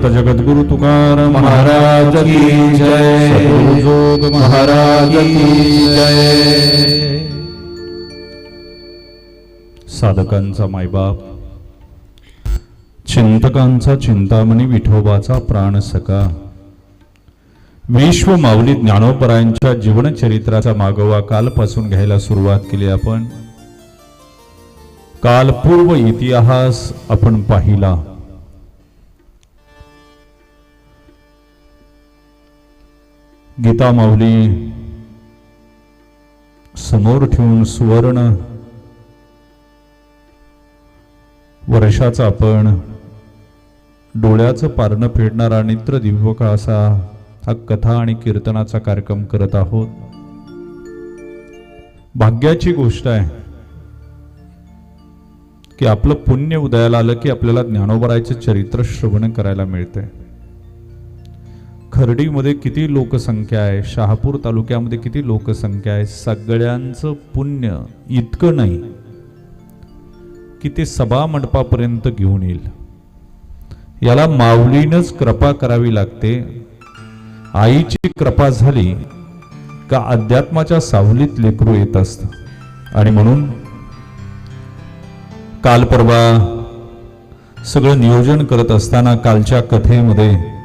संत जगद्गुरु तुकार महाराज की जय। जोग महाराज की जय। साधकांचा मायबाप चिंतकांचा चिंतामणी विठोबाचा प्राण सका विश्व माऊली ज्ञानोपरायांच्या जीवनचरित्राचा मागोवा कालपासून घ्यायला सुरुवात केली आपण. कालपूर्व इतिहास आपण पाहिला. गीता माऊली समोर ठेवून सुवर्ण वर्षाचा आपण डोळ्याचं पारणं फेडणारा नेत्र दिव्यका असा हा कथा आणि कीर्तनाचा कार्यक्रम करत आहोत. भाग्याची गोष्ट आहे की आपलं पुण्य उदयाला आलं की आपल्याला ज्ञानोबरायचं चरित्र श्रवण करायला मिळतंय. खर्डीमध्ये किती लोकसंख्या आहे? शहापूर तालुक्यामध्ये किती लोकसंख्या आहे? सगळ्यांचं पुण्य इतकं नाही की ते सभा मंडपापर्यंत घेऊन येईल. याला माऊलीनंच कृपा करावी लागते. आईची कृपा झाली का अध्यात्माच्या सावलीत लेकरू येत असत? आणि म्हणून काल परवा सगळं नियोजन करत असताना कालच्या कथेमध्ये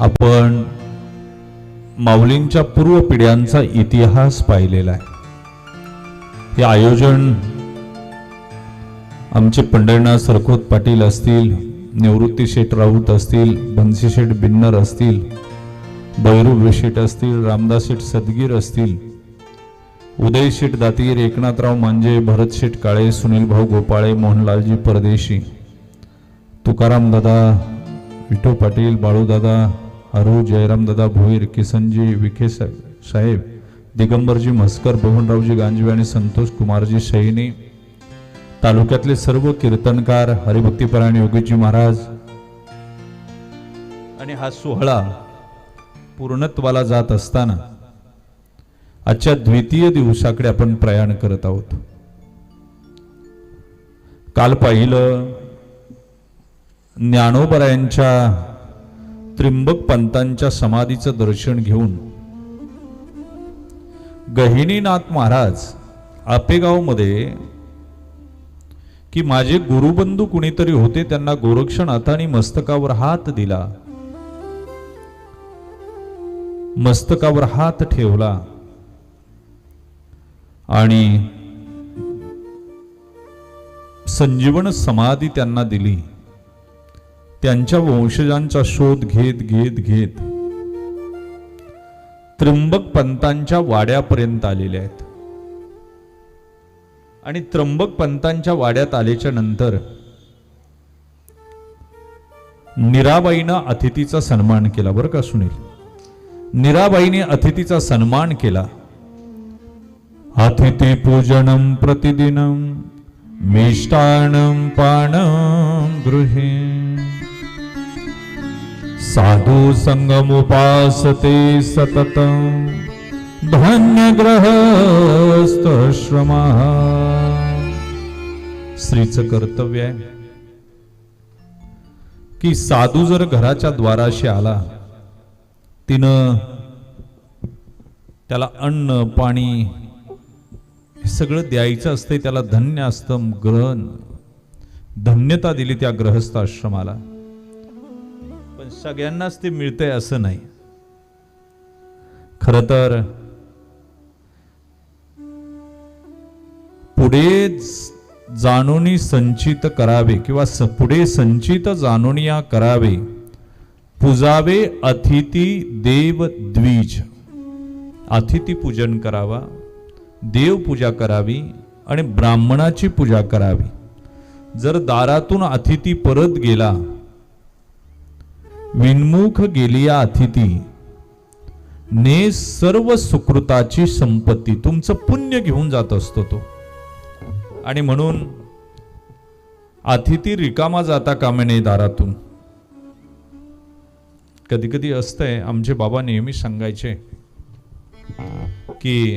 आपण माऊलींच्या पूर्व पिढ्यांचा इतिहास पाहिलेला आहे. हे आयोजन आमचे पंढरनाथ सरखोत पाटील असतील निवृत्ती शेठ राऊत असतील बन्सी शेठ बिन्नर असतील बैरू शेठ असतील रामदास शेठ सदगीर असतील उदय शेठ दातीर एकनाथराव मांजे भरत शेठ काळे सुनील भाऊ गोपाळे मोहनलालजी परदेशी तुकाराम दादा विठो पाटील बाळूदादा अरू जयरामदादा भोईर किसनजी विखे साहेब दिगंबरजी म्हस्कर बबनरावजी गांजवे आणि संतोष कुमारजी शैनी तालुक्यातले सर्व कीर्तनकार हरिभक्तीपरायण योगीजी महाराज आणि हा सोहळा पूर्णत्वाला जात असताना आजच्या द्वितीय दिवसाकडे आपण प्रयाण करत आहोत. काल पाहिलं ज्ञानोबरायांच्या त्रिंबक पंतांच्या समाधीचं दर्शन घेऊन गहिनीनाथ महाराज आपेगावमध्ये की माझे गुरुबंधू कुणीतरी होते त्यांना गोरक्षनाथाने मस्तकावर हात दिला. मस्तकावर हात ठेवला आणि संजीवन समाधी त्यांना दिली. त्यांच्या वंशजांचा शोध घेत घेत घेत त्र्यंबक पंतांच्या वाड्यापर्यंत आलेले आहेत. आणि त्र्यंबक पंतांच्या वाड्यात आल्याच्यानंतर मीराबाईनं अतिथीचा सन्मान केला बरं का सुनील? निराबाईने अतिथीचा सन्मान केला. अतिथी पूजनम प्रतिदिनम मिष्टान्नं पानम गृहे साधू संगमुपासते सततं. धन्यग्रहस्थश्रमः स्त्रीचं कर्तव्य आहे. की साधू जर घराच्या द्वाराशी आला तिनं त्याला अन्न पाणी हे सगळं द्यायचं असतंय त्याला धन्य असतं ग्रहण. धन्यता दिली त्या ग्रहस्थ आश्रमाला. सगळ्यांनाच ते मिळतंय असं नाही. खर तर पुढे ज- जाणूनी संचित करावे किंवा स- पुढे संचित जाणूनिया करावे पूजावे अतिथी देव द्विज. अतिथी पूजन करावा देवपूजा करावी आणि ब्राह्मणाची पूजा करावी. जर दारातून अतिथी परत गेला विनमुख गेली या अतिथी. ने सर्व सुकृताची संपत्ती तुमचं पुण्य घेऊन जात असतो तो. आणि म्हणून अतिथी रिकामा जाता कामे नाही दारातून. कधी कधी असतंय आमचे बाबा नेहमी सांगायचे की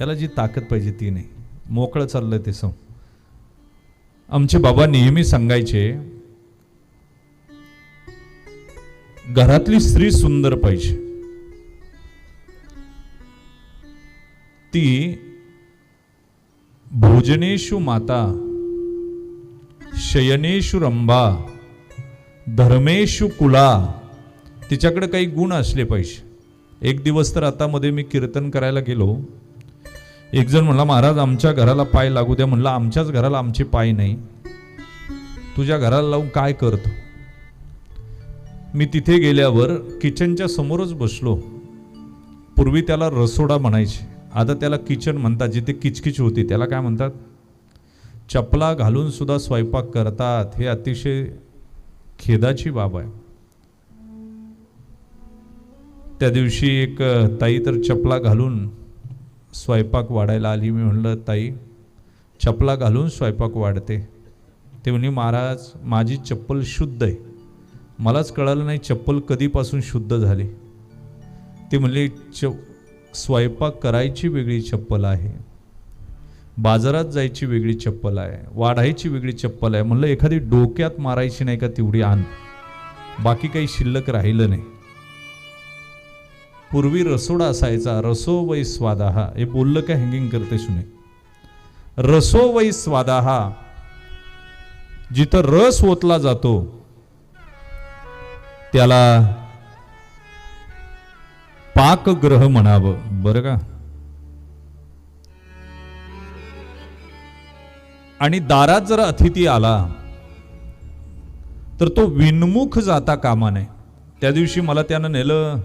याला जी ताकद पाहिजे ती नाही. मोकळं चाललंय ते सं आमचे बाबा नेहमी सांगायचे घरातली स्त्री सुंदर पाहिजे. ती भोजनेशु माता शयनेशु रंभा धर्मेशु कुला तिच्याकडे काही गुण असले पाहिजे. एक दिवस तर आतामध्ये मी कीर्तन करायला गेलो. एक जण म्हणला महाराज आमच्या घराला पाय लागू द्या. म्हणला आमच्याच घराला आमचे पाय नाही. तुझ्या घराला लावून काय करतो? मी तिथे गेल्यावर किचनच्या समोरच बसलो. पूर्वी त्याला रसोडा म्हणायचे. आता त्याला किचन म्हणतात जिथे किचकिच होती. त्याला काय म्हणतात? चपला घालून सुद्धा स्वयंपाक करतात. हे अतिशय खेदाची बाब आहे. त्या दिवशी एक ताई तर चपला घालून स्वयंपाक वाढायला आली. मी म्हणलं ताई चपला घालून स्वयंपाक वाढते. ते म्हणे महाराज माझी चप्पल शुद्ध आहे. मलाच कळालं नाही चप्पल कधीपासून शुद्ध झाली. ते म्हणले च स्वयंपाक करायची वेगळी चप्पल आहे. बाजारात जायची वेगळी चप्पल आहे. वाढायची वेगळी चप्पल आहे. म्हणलं एखादी डोक्यात मारायची नाही का तेवढी आण. बाकी काही शिल्लक राहिलं नाही. पूर्वी रसोडा असायचा रसो वै स्वादाहा. हे बोललं का हँगिंग करते सुने? रसो वै स्वादाहा. जिथं रस ओतला जातो त्याला पाकग्रह म्हणावं. बरं का? आणि दारात जर अतिथी आला तर तो विनमुख जाता कामा नये. त्या दिवशी मला त्यानं नेलं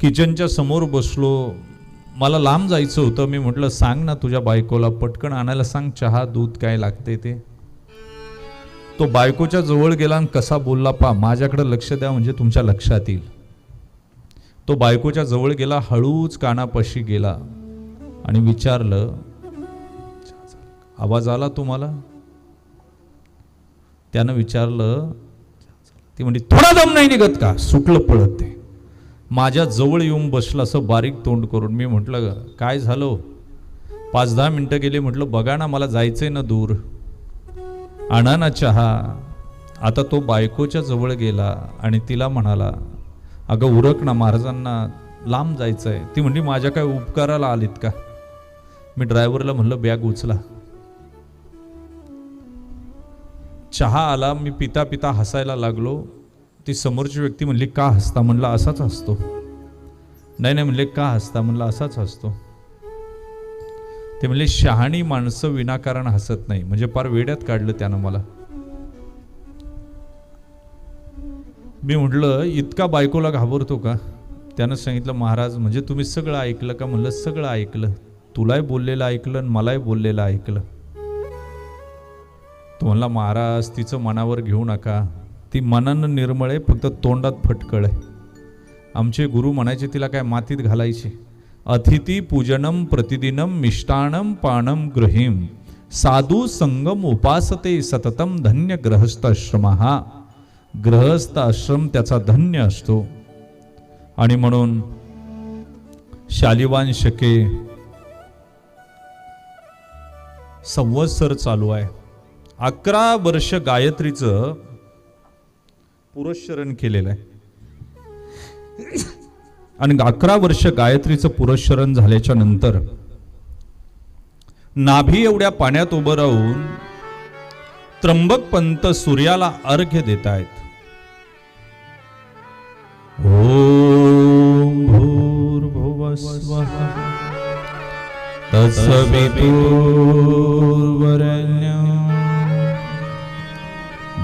किचनच्या समोर बसलो. मला लांब जायचं होतं. मी म्हटलं सांग ना तुझ्या बायकोला पटकन आणायला सांग चहा दूध काय लागते ते? तो बायकोच्या जवळ गेला आणि कसा बोलला पा माझ्याकडे लक्ष द्या म्हणजे तुमच्या लक्षात येईल. तो बायकोच्या जवळ गेला हळूच कानापाशी गेला आणि विचारलं आवाज आला तुम्हाला? त्यानं विचारलं ती म्हणजे थोडा दम नाही निघत का? सुटलं पळत ते. माझ्या जवळ येऊन बसलं असं बारीक तोंड करून मी म्हटलं काय झालं हो? पाच दहा मिनटं गेले म्हटलं बघा ना मला जायचंय ना दूर. आणा ना चहा आता तो बायकोच्या जवळ गेला आणि तिला म्हणाला अगं उरक ना महाराजांना लांब जायचं आहे ती म्हणली माझ्या काय उपकाराला आलीत का? मी ड्रायव्हरला म्हणलं बॅग उचला. चहा आला मी पिता पिता हसायला लागलो. ती समोरची व्यक्ती म्हणली का हसता? म्हणलं असाच हसतो. नाही नाही म्हणले का हसता? म्हणलं असाच हसतो. ते म्हणले शहाणी माणसं विनाकारण हसत नाही. म्हणजे फार वेड्यात काढलं त्यानं मला. मी म्हटलं इतका बायकोला घाबरतो का? त्यानं सांगितलं महाराज म्हणजे तुम्ही सगळं ऐकलं का? म्हणलं सगळं ऐकलं. तुलाही बोललेलं ऐकलं आणि मलाही बोललेलं ऐकलं. तो म्हणला महाराज तिचं मनावर घेऊ नका. ती मनानं निर्मळ आहे फक्त तोंडात फटकळ आहे. आमचे गुरु म्हणायचे तिला काय मातीत घालायची? अतिथी पूजनम प्रतिदिनम मिष्टानम पानम गृहीम साधू संगम उपासते सततम धन्य ग्रहस्थाश्रम हा ग्रहस्थ आश्रम त्याचा धन्य असतो। आणि म्हणून शालिवान शके संवत्सर चालू आहे। अकरा वर्ष गायत्रीचं पुरस्रण केलेलं आहे। आणि अकरा वर्ष गायत्रीचं पुरस्चरण झाल्याच्यानंतर नाभी एवढ्या पाण्यात उभं राहून त्र्यंबक पंत सूर्याला अर्घ्य देत आहेत ओम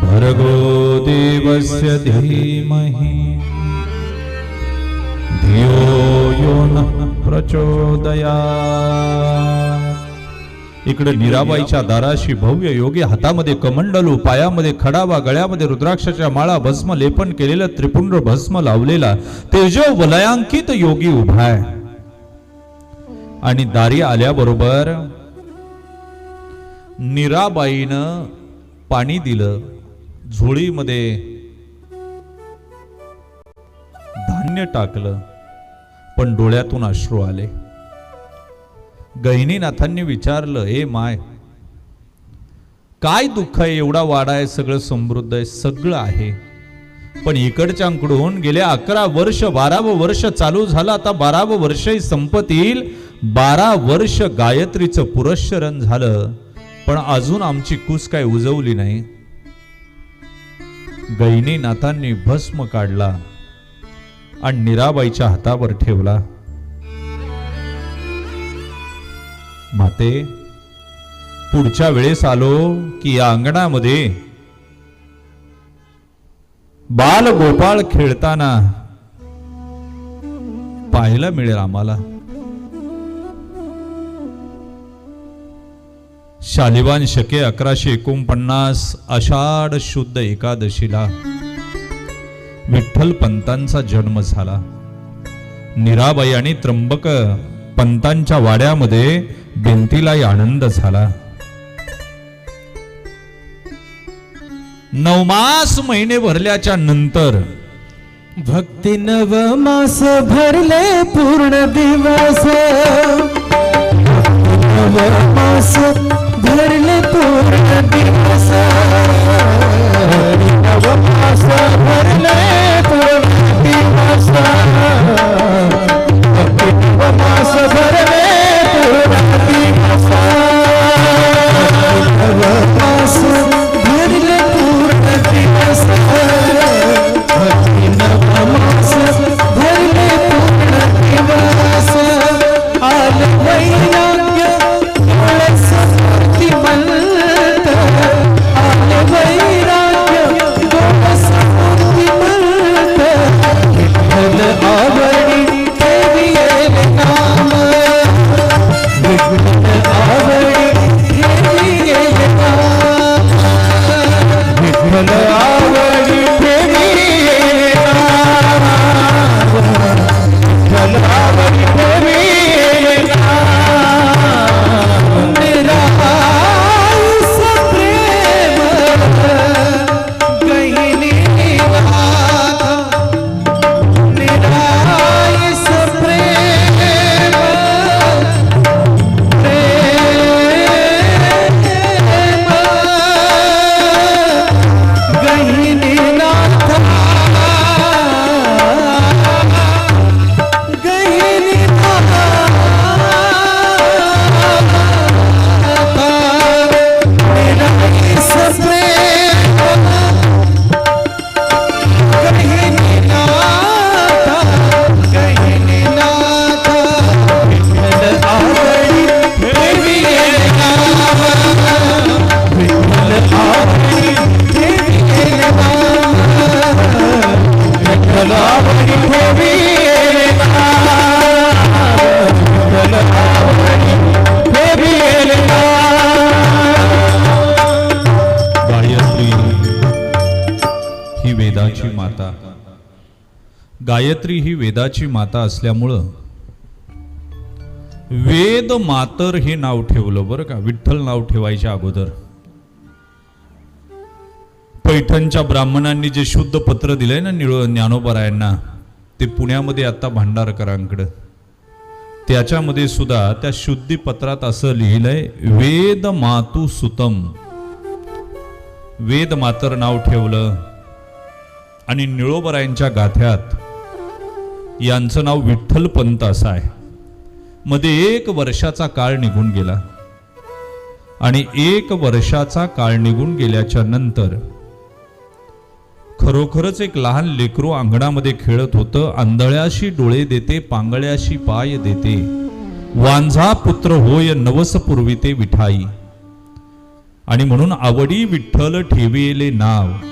भर्गो देवस्य धीमहि। धियो यो न प्रचोदया. इकडे मीराबाईच्या दाराशी भव्य योगी हातामध्ये कमंडलू पायामध्ये खडावा गळ्यामध्ये रुद्राक्षाच्या माळा भस्म लेपन केलेलं त्रिपुंड भस्म लावलेला तेजो वलयांकित योगी उभा आहे. आणि दारी आल्याबरोबर निराबाईनं पाणी दिलं झोळीमध्ये धान्य टाकलं. पण डोळ्यातून अश्रू आले. गहिनीनाथांनी विचारलं हे माय काय दुःख आहे? एवढा वाडा आहे सगळं समृद्ध आहे सगळं आहे. पण इकडच्याकडून गेल्या अकरा वर्ष बारावं वर्ष चालू झालं आता बारावं वर्षही संपत येईल. बारा वर्ष गायत्रीचं पुरस्चरण झालं पण अजून आमची कुस काय उजवली नाही. गहिनीनाथांनी भस्म काढला. आणि मीराबाईच्या हातावर ठेवला. माते पुढच्या वेळेस आलो की या अंगणामध्ये. बाल गोपाळ खेळताना पाहायला मिळेल आम्हाला. शालिवान शके अकराशे एकोणपन्नास आषाढ शुद्ध एकादशीला. विठ्ठल पंतांचा जन्म झाला. निराबाई आणि त्र्यंबक पंतांच्या वाड्यामध्ये भिंतीलाही आनंद झाला. नवमास महिने भरल्याच्या नंतर भक्ती नव मास भरले पूर्ण दिवस. नव मास भरले पूर्ण दिवस. नव मास भरले गायत्री ही वेदाची माता असल्यामुळं वेद मातर हे नाव ठेवलं बरं का विठ्ठल नाव ठेवायच्या अगोदर. पैठणच्या ब्राह्मणांनी जे शुद्ध पत्र दिलंय ना निळ ज्ञानोबरायांना ते पुण्यामध्ये आता भांडारकरांकडं. त्याच्यामध्ये सुद्धा त्या शुद्धी पत्रात असं लिहिलंय वेद मातू सुतम. वेद मातर नाव ठेवलं आणि निळोबरायांच्या गाथ्यात यांचं नाव विठ्ठल पंत असं आहे. मध्ये एक वर्षाचा काळ निघून गेला. आणि एक वर्षाचा काळ निघून गेल्याच्यानंतर खरोखरच एक लहान लेकरू अंगणामध्ये खेळत होतं आंधळ्याशी डोळे देते पांगळ्याशी पाय देते. वांझा पुत्र होय नवस पूर्वी ते विठाई. आणि म्हणून आवडी विठ्ठल ठेविले नाव.